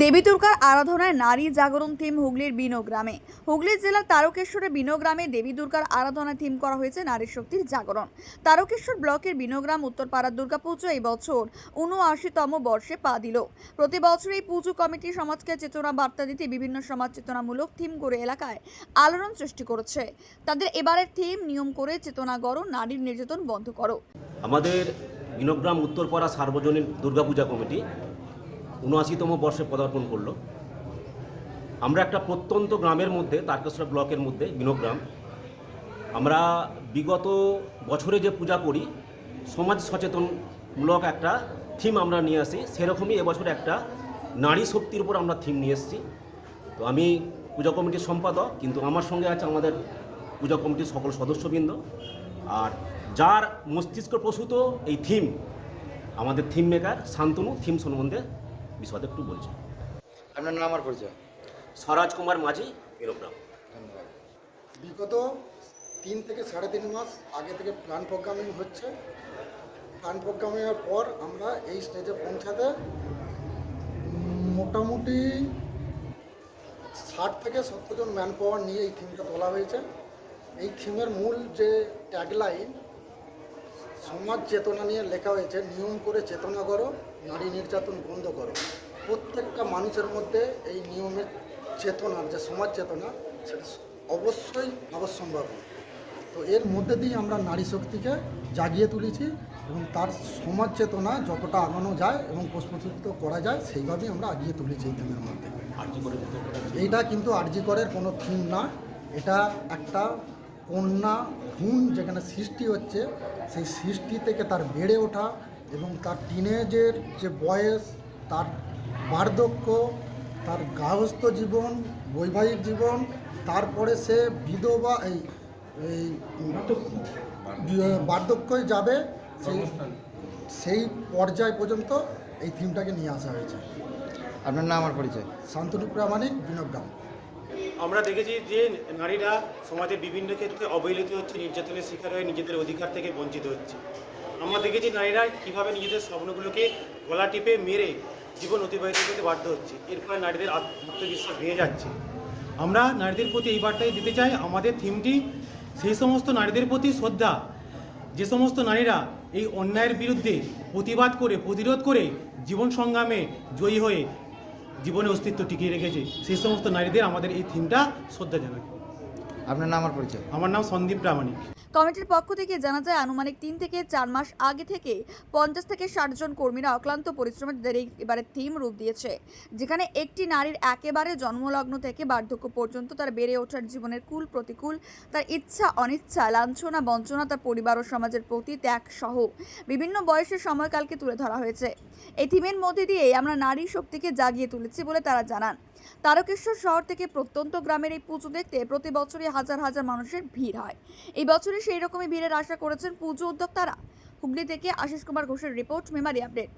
দেবী দুর্গার আরাধনায় নারী জাগরণ থিম হুগলির বিনো গ্রামে। হুগলি জেলার তারকেশ্বরের বিনো গ্রামে দেবী দুর্গার আরাধনা থিম করা হয়েছে নারী শক্তির জাগরণ। তারকেশ্বর ব্লকের বিনোগ্রাম উত্তরপাড়ার দুর্গাপুজো এই বছর উনআশিতম বর্ষে পা দিল। প্রতি বছর এই পুজো কমিটি সমাজকে চেতনা বার্তা দিতে বিভিন্ন সমাজ চেতনামূলক থিম করে এলাকায় আলোড়ন সৃষ্টি করেছে। তাদের এবারের থিম নিয়ম করে চেতনা গড়ো, নারীর নির্যাতন বন্ধ করো। আমাদের বিনোগ্রাম উত্তরপাড়া সার্বজনীন দুর্গাপূজা কমিটি উনআশিতম বর্ষে পদার্পণ করল। আমরা একটা প্রত্যন্ত গ্রামের মধ্যে, তারকেশ্বর ব্লকের মধ্যে, বিনগ্রাম, আমরা বিগত বছরে যে পূজা করি, সমাজ সচেতনমূলক একটা থিম আমরা নিয়ে আসি। সেরকমই এবছর একটা নারী শক্তির উপর আমরা থিম নিয়ে এসেছি। তো আমি পূজা কমিটির সম্পাদক, কিন্তু আমার সঙ্গে আছে আমাদের পূজা কমিটির সকল সদস্যবৃন্দ। আর যার মস্তিষ্ক প্রসূত এই থিম আমাদের থিম মেকার শান্তনু থিম সম্বন্ধে বিশদ একটু বলছি। আপনার নাম আর পরিচয়? স্বরাজ কুমার মাঝি ধন্যবাদ। বিগত তিন থেকে সাড়ে তিন মাস আগে থেকে প্ল্যান প্রোগ্রামিং হচ্ছে। প্ল্যান প্রোগ্রামিংয়ের পর আমরা এই স্টেজে পৌঁছাতে মোটামুটি ষাট থেকে সত্তর জন ম্যান পাওয়ার নিয়ে এই থিমটা তোলা হয়েছে। এই থিমের মূল যে ট্যাগলাইন সমাজ চেতনা নিয়ে লেখা হয়েছে নিয়ম করে চেতনা করো নারী নির্যাতন বন্ধ করো। প্রত্যেকটা মানুষের মধ্যে এই নিয়মের চেতনার যে সমাজ চেতনা সেটা অবশ্যই অবশ্যম্ভাবী তো এর মধ্যে দিয়ে আমরা নারী শক্তিকে জাগিয়ে তুলেছি এবং তার সমাজ চেতনা যতটা আগানো যায় এবং প্রস্ফুটিত করা যায় সেইভাবেই আমরা আগিয়ে তুলেছি এই থিমের মধ্যে। এইটা কিন্তু আরজিকরের কোনো থিম না। এটা একটা কন্যা ভ্রূণ যেখানে সৃষ্টি হচ্ছে সেই সৃষ্টি থেকে তার বেড়ে ওঠা এবং তার টিনেজের যে বয়স তার বার্ধক্য তার গার্হস্থ্য জীবন বৈবাহিক জীবন তারপরে সে বিধবা এই এই বার্ধক্যই যাবে সেই সেই পর্যায় পর্যন্ত এই থিমটাকে নিয়ে আসা হয়েছে। আপনার নাম আর পরিচয়? শান্তনু প্রামাণিক বিনগ্রাম আমরা দেখেছি যে নারীরা সমাজের বিভিন্ন ক্ষেত্রে অবহেলিত হচ্ছে, নির্যাতনের শিকার হয়ে নিজেদের অধিকার থেকে বঞ্চিত হচ্ছে। আমরা দেখেছি নারীরা কীভাবে নিজেদের স্বপ্নগুলোকে গলা টিপে মেরে জীবন অতিবাহিত করতে বাধ্য হচ্ছে। এর ফলে নারীদের আত্ম- আত্মবিশ্বাস ভেঙে যাচ্ছে। আমরা নারীদের প্রতি এই বার্তাই দিতে চাই, আমাদের থিমটি সেই সমস্ত নারীদের প্রতি শ্রদ্ধা। যে সমস্ত নারীরা এই অন্যায়ের বিরুদ্ধে প্রতিবাদ করে, প্রতিরোধ করে জীবন সংগ্রামে জয়ী হয়ে জীবনে অস্তিত্ব টিকিয়ে রেখেছে সেই সমস্ত নারীদের আমাদের এই থিমটা শ্রদ্ধা জানাই। আপনার নাম আর পরিচয়? আমার নাম সন্দীপ প্রামাণিক। কমিটির পক্ষ থেকে জানা যায়, আনুমানিক তিন থেকে চার মাস আগে থেকে পঞ্চাশ থেকে ষাট জন কর্মীরা অক্লান্ত পরিশ্রমের এই এবারে থিম রূপ দিয়েছে, যেখানে একটি নারীর একেবারে জন্মলগ্ন থেকে বার্ধক্য পর্যন্ত তার বেড়ে ওঠার জীবনের কুল প্রতিকূল, তার ইচ্ছা অনিচ্ছা, লাঞ্ছনা, বঞ্চনা, তার পরিবার ও সমাজের প্রতি ত্যাগ সহ বিভিন্ন বয়সের সময়কালকে তুলে ধরা হয়েছে। এই থিমের মধ্যে দিয়ে আমরা নারী শক্তিকে জাগিয়ে তুলেছি বলে তারা জানান। তারকেশ্বর শহর থেকে প্রত্যন্ত গ্রামের এই পুজো দেখতে প্রতি বছরই হাজার হাজার মানুষের ভিড় হয়। এই বছরে সেই রকমই ভিড়ের আশা করেছেন পুজো উদ্যোক্তারা। হুগলি থেকে আশিস কুমার ঘোষের রিপোর্ট, মেমারি আপডেট।